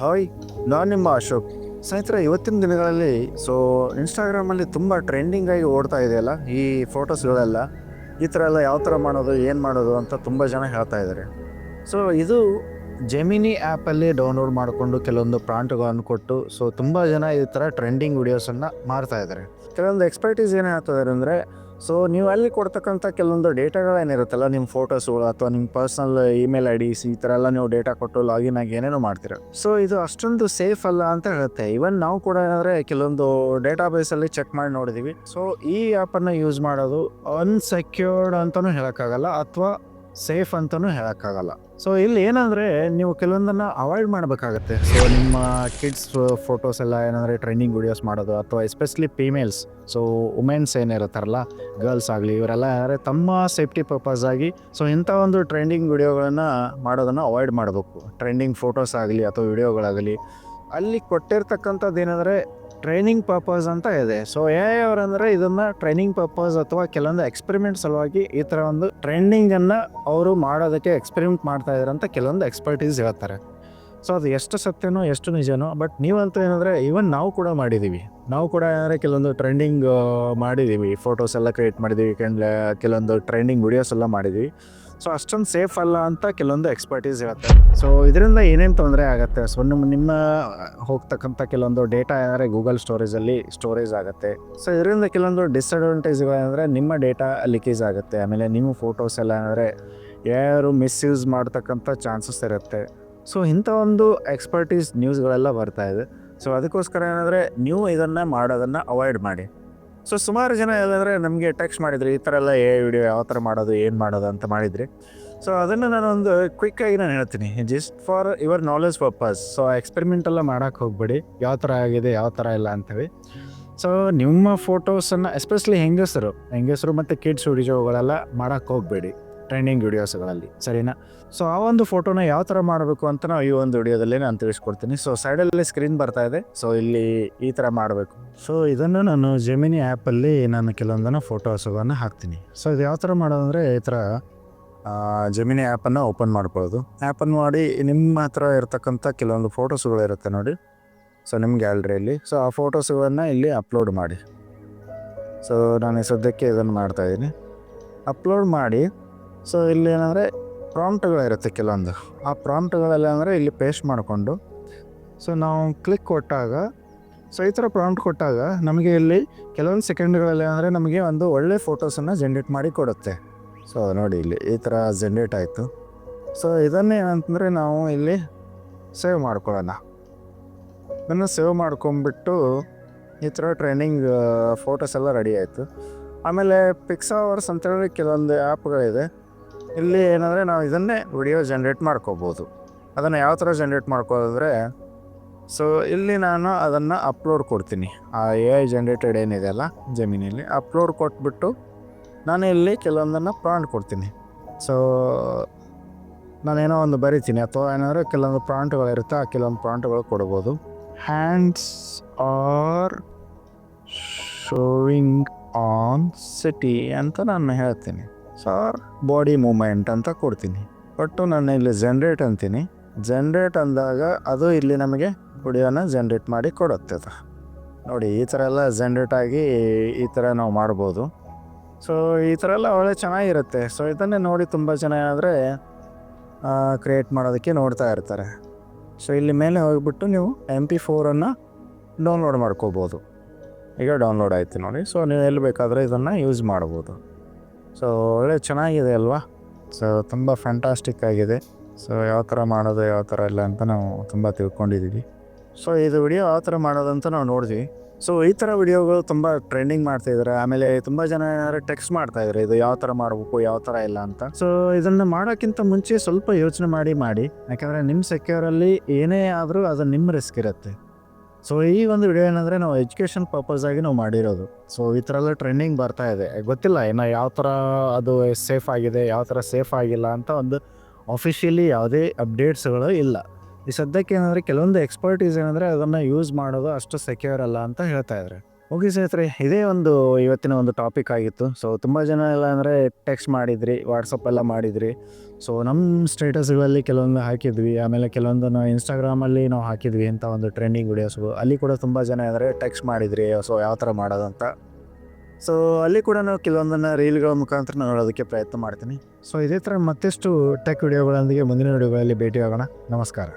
Hi, ನಾನು ನಿಮ್ಮ ಅಶೋಕ್. ಸ್ನೇಹಿತರೆ, ಇವತ್ತಿನ ದಿನಗಳಲ್ಲಿ ಸೊ ಇನ್ಸ್ಟಾಗ್ರಾಮಲ್ಲಿ ತುಂಬ ಟ್ರೆಂಡಿಂಗ್ ಆಗಿ ಓಡ್ತಾ ಇದೆಯಲ್ಲ, ಈ ಫೋಟೋಸ್ಗಳೆಲ್ಲ ಈ ಥರ ಎಲ್ಲ ಯಾವ ಥರ ಮಾಡೋದು, ಏನು ಮಾಡೋದು ಅಂತ ತುಂಬ ಜನ ಹೇಳ್ತಾ ಇದ್ದಾರೆ ಸೊ ಇದು ಜೆಮಿನಿ ಆ್ಯಪಲ್ಲಿ ಡೌನ್ಲೋಡ್ ಮಾಡಿಕೊಂಡು ಕೆಲವೊಂದು ಪ್ರಾಂಟ್ಗಳನ್ನು ಕೊಟ್ಟು ಸೊ ತುಂಬ ಜನ ಈ ಥರ ಟ್ರೆಂಡಿಂಗ್ ವಿಡಿಯೋಸನ್ನು ಮಾಡ್ತಾ ಇದ್ದಾರೆ ಕೆಲವೊಂದು ಎಕ್ಸ್ಪರ್ಟೀಸ್ ಏನು ಹೇಳ್ತಿದ್ದಾರೆ ಅಂದರೆ ಸೊ ನೀವು ಅಲ್ಲಿ ಕೊಡ್ತಕ್ಕಂಥ ಕೆಲವೊಂದು ಡೇಟಾಗಳೇನಿರುತ್ತಲ್ಲ ನಿಮ್ಮ ಫೋಟೋಸ್ಗಳು ಅಥವಾ ನಿಮ್ಮ ಪರ್ಸ್ನಲ್ ಇಮೇಲ್ ಐ ಡಿಸ್ ಈ ಥರ ಎಲ್ಲ ನೀವು ಡೇಟಾ ಕೊಟ್ಟು ಲಾಗಿನ್ ಆಗಿ ಏನೇನೋ ಮಾಡ್ತೀರ. ಸೊ ಇದು ಅಷ್ಟೊಂದು ಸೇಫ್ ಅಲ್ಲ ಅಂತ ಹೇಳುತ್ತೆ. ಇವನ್ ನಾವು ಕೂಡ ಏನಂದರೆ ಕೆಲವೊಂದು ಡೇಟಾ ಬೇಸಲ್ಲಿ ಚೆಕ್ ಮಾಡಿ ನೋಡಿದ್ದೀವಿ ಸೊ ಈ ಆ್ಯಪನ್ನು ಯೂಸ್ ಮಾಡೋದು ಅನ್ಸೆಕ್ಯೂರ್ಡ್ ಅಂತಲೂ ಹೇಳೋಕ್ಕಾಗಲ್ಲ, ಅಥವಾ ಸೇಫ್ ಅಂತಲೂ ಹೇಳೋಕ್ಕಾಗಲ್ಲ. ಸೊ ಇಲ್ಲಿ ಏನಂದರೆ ನೀವು ಕೆಲವೊಂದನ್ನು ಅವಾಯ್ಡ್ ಮಾಡಬೇಕಾಗತ್ತೆ. ಸೊ ನಿಮ್ಮ ಕಿಡ್ಸ್ ಫೋಟೋಸ್ ಎಲ್ಲ ಏನಂದರೆ ಟ್ರೈನಿಂಗ್ ವಿಡಿಯೋಸ್ ಮಾಡೋದು ಅಥವಾ ಎಸ್ಪೆಷಲಿ ಫೀಮೇಲ್ಸ್ ಸೊ ವುಮೆನ್ಸ್ ಏನಿರುತ್ತಾರಲ್ಲ ಗರ್ಲ್ಸ್ ಆಗಲಿ, ಇವರೆಲ್ಲ ಏನಂದರೆ ತಮ್ಮ ಸೇಫ್ಟಿ ಪರ್ಪಸ್ ಆಗಿ ಸೊ ಇಂಥ ಒಂದು ಟ್ರೆಂಡಿಂಗ್ ವಿಡಿಯೋಗಳನ್ನು ಮಾಡೋದನ್ನು ಅವಾಯ್ಡ್ ಮಾಡಬೇಕು. ಟ್ರೆಂಡಿಂಗ್ ಫೋಟೋಸ್ ಆಗಲಿ ಅಥವಾ ವಿಡಿಯೋಗಳಾಗಲಿ ಅಲ್ಲಿ ಕೊಟ್ಟಿರ್ತಕ್ಕಂಥದ್ದು ಏನಂದರೆ ಟ್ರೈನಿಂಗ್ ಪರ್ಪಸ್ ಅಂತ ಇದೆ. ಸೊ ಎ ಅವರಂದರೆ ಇದನ್ನು ಟ್ರೈನಿಂಗ್ ಪರ್ಪಸ್ ಅಥವಾ ಕೆಲವೊಂದು ಎಕ್ಸ್ಪೆರಿಮೆಂಟ್ ಸಲುವಾಗಿ ಈ ಥರ ಒಂದು ಟ್ರೆಂಡಿಂಗನ್ನು ಅವರು ಮಾಡೋದಕ್ಕೆ ಎಕ್ಸ್ಪೆರಿಮೆಂಟ್ ಮಾಡ್ತಾ ಇದ್ದಾರೆ ಅಂತ ಕೆಲವೊಂದು ಎಕ್ಸ್ಪರ್ಟೀಸ್ ಹೇಳ್ತಾರೆ. ಸೊ ಅದು ಎಷ್ಟು ಸತ್ಯನೋ ಎಷ್ಟು ನಿಜನೋ ಬಟ್ ನೀವಂತೂ ಏನಂದರೆ ಈವನ್ ನಾವು ಕೂಡ ಮಾಡಿದ್ದೀವಿ ನಾವು ಕೂಡ ಏನಂದರೆ ಕೆಲವೊಂದು ಟ್ರೆಂಡಿಂಗ್ ಮಾಡಿದ್ದೀವಿ ಫೋಟೋಸ್ ಎಲ್ಲ ಕ್ರಿಯೇಟ್ ಮಾಡಿದ್ದೀವಿ ಕೆಲ- ಕೆಲವೊಂದು ಟ್ರೆಂಡಿಂಗ್ ವಿಡಿಯೋಸ್ ಎಲ್ಲ ಮಾಡಿದ್ದೀವಿ ಸೊ ಅಷ್ಟೊಂದು ಸೇಫ್ ಅಲ್ಲ ಅಂತ ಕೆಲವೊಂದು ಎಕ್ಸ್ಪರ್ಟೀಸ್ ಇರುತ್ತೆ. ಸೊ ಇದರಿಂದ ಏನೇನು ತೊಂದರೆ ಆಗುತ್ತೆ? ಸೊ ನಿಮ್ಮ ನಿಮ್ಮ ಹೋಗ್ತಕ್ಕಂಥ ಕೆಲವೊಂದು ಡೇಟಾ ಏನಾದ್ರೆ ಗೂಗಲ್ ಸ್ಟೋರೇಜಲ್ಲಿ ಸ್ಟೋರೇಜ್ ಆಗುತ್ತೆ. ಸೊ ಇದರಿಂದ ಕೆಲವೊಂದು ಡಿಸ್ಅಡ್ವಾಂಟೇಜ್ಗಳಂದರೆ ನಿಮ್ಮ ಡೇಟಾ ಲೀಕೇಜ್ ಆಗುತ್ತೆ. ಆಮೇಲೆ ನಿಮ್ಮ ಫೋಟೋಸ್ ಎಲ್ಲ ಅಂದರೆ ಯಾರು ಮಿಸ್ಯೂಸ್ ಮಾಡ್ತಕ್ಕಂಥ ಚಾನ್ಸಸ್ ಇರುತ್ತೆ. ಸೊ ಇಂಥ ಒಂದು ಎಕ್ಸ್ಪರ್ಟೀಸ್ ನ್ಯೂಸ್ಗಳೆಲ್ಲ ಬರ್ತಾ ಇದೆ. ಸೊ ಅದಕ್ಕೋಸ್ಕರ ಏನಂದರೆ ನೀವು ಇದನ್ನು ಮಾಡೋದನ್ನು ಅವಾಯ್ಡ್ ಮಾಡಿ. ಸೊ ಸುಮಾರು ಜನ ಏನಂದರೆ ನಮಗೆ ಟೆಕ್ಸ್ಟ್ ಮಾಡಿದ್ರಿ, ಈ ಥರ ಎಲ್ಲ ಏ ವಿಡಿಯೋ ಯಾವ ಥರ ಮಾಡೋದು, ಏನು ಮಾಡೋದು ಅಂತ ಮಾಡಿದ್ರಿ. ಸೊ ಅದನ್ನು ನಾನೊಂದು ಕ್ವಿಕ್ಕಾಗಿ ನಾನು ಹೇಳ್ತೀನಿ. Just for your knowledge purpose so experiment ಎಲ್ಲ ಮಾಡೋಕ್ಕೆ ಹೋಗ್ಬೇಡಿ. ಯಾವ ಥರ ಆಗಿದೆ, ಯಾವ ಥರ ಇಲ್ಲ ಅಂತೇಳಿ. ಸೊ ನಿಮ್ಮ ಫೋಟೋಸನ್ನು ಎಸ್ಪೆಷಲಿ ಹೆಂಗಸರು ಹೆಂಗಸರು ಮತ್ತು ಕಿಡ್ಸ್ ವಿಡಿಯೋಗಳೆಲ್ಲ ಮಾಡೋಕ್ಕೆ ಹೋಗಬೇಡಿ. ಟ್ರೆಂಡಿಂಗ್ ವಿಡಿಯೋಸ್ಗಳಲ್ಲಿ, ಸರಿನಾ? ಸೊ ಆ ಒಂದು ಫೋಟೋನ ಯಾವ ಥರ ಮಾಡಬೇಕು ಅಂತ ನಾವು ಈ ಒಂದು ವಿಡಿಯೋದಲ್ಲಿ ನಾನು ತಿಳಿಸ್ಕೊಡ್ತೀನಿ. ಸೊ ಸೈಡಲ್ಲಿ ಸ್ಕ್ರೀನ್ ಬರ್ತಾ ಇದೆ. ಸೊ ಇಲ್ಲಿ ಈ ಥರ ಮಾಡಬೇಕು. ಸೊ ಇದನ್ನು ನಾನು ಜೆಮಿನಿ ಆ್ಯಪಲ್ಲಿ ನಾನು ಕೆಲವೊಂದನ್ನು ಫೋಟೋಸ್ಗಳನ್ನು ಹಾಕ್ತೀನಿ. ಸೊ ಇದು ಯಾವ ಥರ ಮಾಡೋದಂದರೆ ಈ ಥರ ಜಮಿನಿ ಆ್ಯಪನ್ನು ಓಪನ್ ಮಾಡ್ಕೊಳ್ಳೋದು. ಆ್ಯಪನ್ ಮಾಡಿ ನಿಮ್ಮ ಹತ್ರ ಇರತಕ್ಕಂಥ ಕೆಲವೊಂದು ಫೋಟೋಸ್ಗಳಿರುತ್ತೆ ನೋಡಿ. ಸೊ ನಿಮ್ಮ ಗ್ಯಾಲ್ರಿಯಲ್ಲಿ ಸೊ ಆ ಫೋಟೋಸ್ಗಳನ್ನು ಇಲ್ಲಿ ಅಪ್ಲೋಡ್ ಮಾಡಿ. ಸೊ ನಾನು ಸದ್ಯಕ್ಕೆ ಇದನ್ನು ಮಾಡ್ತಾಯಿದ್ದೀನಿ ಅಪ್ಲೋಡ್ ಮಾಡಿ ಸೊ ಇಲ್ಲಿ ಏನಂದರೆ ಪ್ರಾಂಪ್ಟ್ಗಳಿರುತ್ತೆ ಕೆಲವೊಂದು. ಆ ಪ್ರಾಂಪ್ಟ್ಗಳೆಲ್ಲ ಅಂದರೆ ಇಲ್ಲಿ ಪೇಸ್ಟ್ ಮಾಡಿಕೊಂಡು ಸೊ ನಾವು ಕ್ಲಿಕ್ ಕೊಟ್ಟಾಗ ಸೊ ಈ ಥರ ಪ್ರಾಂಪ್ಟ್ ಕೊಟ್ಟಾಗ ನಮಗೆ ಇಲ್ಲಿ ಕೆಲವೊಂದು ಸೆಕೆಂಡ್ಗಳಲ್ಲಿ ಅಂದರೆ ನಮಗೆ ಒಂದು ಒಳ್ಳೆ ಫೋಟೋಸನ್ನು ಜನ್ರೇಟ್ ಮಾಡಿ ಕೊಡುತ್ತೆ. ಸೊ ನೋಡಿ ಇಲ್ಲಿ ಈ ಥರ ಜನ್ರೇಟ್ ಆಯಿತು. ಸೊ ಇದನ್ನೇ ಏನಂತಂದರೆ ನಾವು ಇಲ್ಲಿ ಸೇವ್ ಮಾಡ್ಕೊಳ್ಳೋಣ. ಇದನ್ನು ಸೇವ್ ಮಾಡ್ಕೊಂಬಿಟ್ಟು ಈ ಥರ ಟ್ರೈನಿಂಗ್ ಫೋಟೋಸ್ ಎಲ್ಲ ರೆಡಿ ಆಯಿತು. ಆಮೇಲೆ ಪಿಕ್ಸಾವರ್ಸ್ ಅಂತೇಳಿ ಕೆಲವೊಂದು ಆ್ಯಪ್ಗಳಿದೆ ಇಲ್ಲಿ ಏನಂದರೆ ನಾವು ಇದನ್ನೇ ವಿಡಿಯೋ ಜನ್ರೇಟ್ ಮಾಡ್ಕೋಬೋದು. ಅದನ್ನು ಯಾವ ಥರ ಜನ್ರೇಟ್ ಮಾಡ್ಕೋದ್ರೆ ಸೊ ಇಲ್ಲಿ ನಾನು ಅದನ್ನು ಅಪ್ಲೋಡ್ ಕೊಡ್ತೀನಿ. ಆ ಎ ಐ ಜನ್ರೇಟೆಡ್ ಏನಿದೆ ಅಲ್ಲ, ಜಮೀನಲ್ಲಿ ಅಪ್ಲೋಡ್ ಕೊಟ್ಬಿಟ್ಟು ನಾನು ಇಲ್ಲಿ ಕೆಲವೊಂದನ್ನು ಪ್ರಾಂಟ್ ಕೊಡ್ತೀನಿ. ಸೊ ನಾನೇನೋ ಒಂದು ಬರಿತೀನಿ. ಅಥವಾ ಏನಾದರೂ ಕೆಲವೊಂದು ಪ್ರಾಂಟ್ಗಳಿರುತ್ತೆ ಆ ಕೆಲವೊಂದು ಪ್ರಾಂಟ್ಗಳು ಕೊಡ್ಬೋದು. Hands are showing on city ಅಂತ ನಾನು ಹೇಳ್ತೀನಿ. ಸೊ ಬಾಡಿ ಮೂಮೆಂಟ್ ಅಂತ ಕೊಡ್ತೀನಿ. ಒಟ್ಟು ನಾನು ಇಲ್ಲಿ ಜನ್ರೇಟ್ ಅಂತೀನಿ. ಜನ್ರೇಟ್ ಅಂದಾಗ ಅದು ಇಲ್ಲಿ ನಮಗೆ ವಿಡಿಯೋನ ಜನ್ರೇಟ್ ಮಾಡಿ ಕೊಡುತ್ತೆ ಅದು. ನೋಡಿ, ಈ ಥರ ಎಲ್ಲ ಜನ್ರೇಟ್ ಆಗಿ ಈ ಥರ ನಾವು ಮಾಡ್ಬೋದು. ಸೊ ಈ ಥರ ಎಲ್ಲ ಒಳ್ಳೆ ಚೆನ್ನಾಗಿರುತ್ತೆ. ಸೊ ಇದನ್ನೇ ನೋಡಿ ತುಂಬ ಜನ ಏನಾದರೆ ಕ್ರಿಯೇಟ್ ಮಾಡೋದಕ್ಕೆ ನೋಡ್ತಾ ಇರ್ತಾರೆ. ಸೊ ಇಲ್ಲಿ ಮೇಲೆ ಹೋಗಿಬಿಟ್ಟು ನೀವು ಎಂ ಪಿ ಫೋರನ್ನು ಡೌನ್ಲೋಡ್ ಮಾಡ್ಕೋಬೋದು. ಈಗ ಡೌನ್ಲೋಡ್ ಆಯಿತು ನೋಡಿ. ಸೊ ನೀವು ಎಲ್ಲಿ ಬೇಕಾದರೆ ಇದನ್ನು ಯೂಸ್ ಮಾಡ್ಬೋದು. ಸೊ ಒಳ್ಳೆ ಚೆನ್ನಾಗಿದೆ ಅಲ್ವಾ? ಸೊ ತುಂಬ ಫ್ಯಾಂಟಾಸ್ಟಿಕ್ ಆಗಿದೆ. ಸೊ ಯಾವ ಥರ ಮಾಡೋದು, ಯಾವ ಥರ ಇಲ್ಲ ಅಂತ ನಾವು ತುಂಬ ತಿಳ್ಕೊಂಡಿದ್ದೀವಿ ಸೊ ಇದು ವಿಡಿಯೋ ಯಾವ ಥರ ಮಾಡೋದಂತ ನಾವು ನೋಡಿದ್ವಿ. ಸೊ ಈ ಥರ ವಿಡಿಯೋಗಳು ತುಂಬ ಟ್ರೆಂಡಿಂಗ್ ಮಾಡ್ತಾ ಇದ್ದಾರೆ ಆಮೇಲೆ ತುಂಬ ಜನ ಏನಾದ್ರು ಟೆಕ್ಸ್ಟ್ ಮಾಡ್ತಾ ಇದ್ದಾರೆ ಇದು ಯಾವ ಥರ ಮಾಡಬೇಕು, ಯಾವ ಥರ ಇಲ್ಲ ಅಂತ. ಸೊ ಇದನ್ನು ಮಾಡೋಕ್ಕಿಂತ ಮುಂಚೆ ಸ್ವಲ್ಪ ಯೋಚನೆ ಮಾಡಿ ಮಾಡಿ. ಯಾಕಂದರೆ ನಿಮ್ಮ ಸೆಕ್ಯೂರಲ್ಲಿ ಏನೇ ಆದರೂ ಅದು ನಿಮ್ಮ ರಿಸ್ಕ್ ಇರುತ್ತೆ. ಸೊ ಈ ಒಂದು ವಿಡಿಯೋ ಏನಂದರೆ ನಾವು ಎಜುಕೇಷನ್ ಪರ್ಪಸ್ ಆಗಿ ನಾವು ಮಾಡಿರೋದು. ಸೊ ಈ ಥರ ಎಲ್ಲ ಟ್ರೆಂಡಿಂಗ್ ಬರ್ತಾ ಇದೆ. ಗೊತ್ತಿಲ್ಲ, ಇನ್ನು ಯಾವ ಥರ ಅದು ಸೇಫ್ ಆಗಿದೆ, ಯಾವ ಥರ ಸೇಫ್ ಆಗಿಲ್ಲ ಅಂತ ಒಂದು ಅಫಿಷಿಯಲಿ ಯಾವುದೇ ಅಪ್ಡೇಟ್ಸ್ಗಳು ಇಲ್ಲ. ಈ ಸದ್ಯಕ್ಕೆ ಏನಂದರೆ ಕೆಲವೊಂದು ಎಕ್ಸ್ಪರ್ಟೀಸ್ ಏನಂದರೆ ಅದನ್ನು ಯೂಸ್ ಮಾಡೋದು ಅಷ್ಟು ಸೆಕ್ಯೂರ್ ಅಲ್ಲ ಅಂತ ಹೇಳ್ತಾ ಇದ್ದಾರೆ ಓಕೆ ಸ್ನೇಹಿತರೆ, ಇದೇ ಒಂದು ಇವತ್ತಿನ ಒಂದು ಟಾಪಿಕ್ ಆಗಿತ್ತು. ಸೊ ತುಂಬ ಜನ ಎಲ್ಲ ಅಂದರೆ ಟೆಕ್ಸ್ಟ್ ಮಾಡಿದ್ರಿ ವಾಟ್ಸಪ್ಪೆಲ್ಲ ಮಾಡಿದ್ರಿ. ಸೊ ನಮ್ಮ ಸ್ಟೇಟಸ್ಗಳಲ್ಲಿ ಕೆಲವೊಂದು ಹಾಕಿದ್ವಿ. ಆಮೇಲೆ ಕೆಲವೊಂದು ನಾವು ಇನ್ಸ್ಟಾಗ್ರಾಮಲ್ಲಿ ನಾವು ಹಾಕಿದ್ವಿ ಅಂತ ಒಂದು ಟ್ರೆಂಡಿಂಗ್ ವಿಡಿಯೋಸ್ಗಳು ಅಲ್ಲಿ ಕೂಡ ತುಂಬ ಜನ ಅಂದರೆ ಟೆಕ್ಸ್ಟ್ ಮಾಡಿದ್ರಿ. ಸೊ ಯಾವ ಥರ ಮಾಡೋದು ಅಂತ. ಸೊ ಅಲ್ಲಿ ಕೂಡ ನಾವು ಕೆಲವೊಂದನ್ನು ರೀಲ್ಗಳ ಮುಖಾಂತರ ನೋಡೋದಕ್ಕೆ ಪ್ರಯತ್ನ ಮಾಡ್ತೀನಿ. ಸೊ ಇದೇ ಥರ ಮತ್ತಷ್ಟು ಟೆಕ್ ವಿಡಿಯೋಗಳೊಂದಿಗೆ ಮುಂದಿನ ವಿಡಿಯೋಗಳಲ್ಲಿ ಭೇಟಿಯಾಗೋಣ. ನಮಸ್ಕಾರ.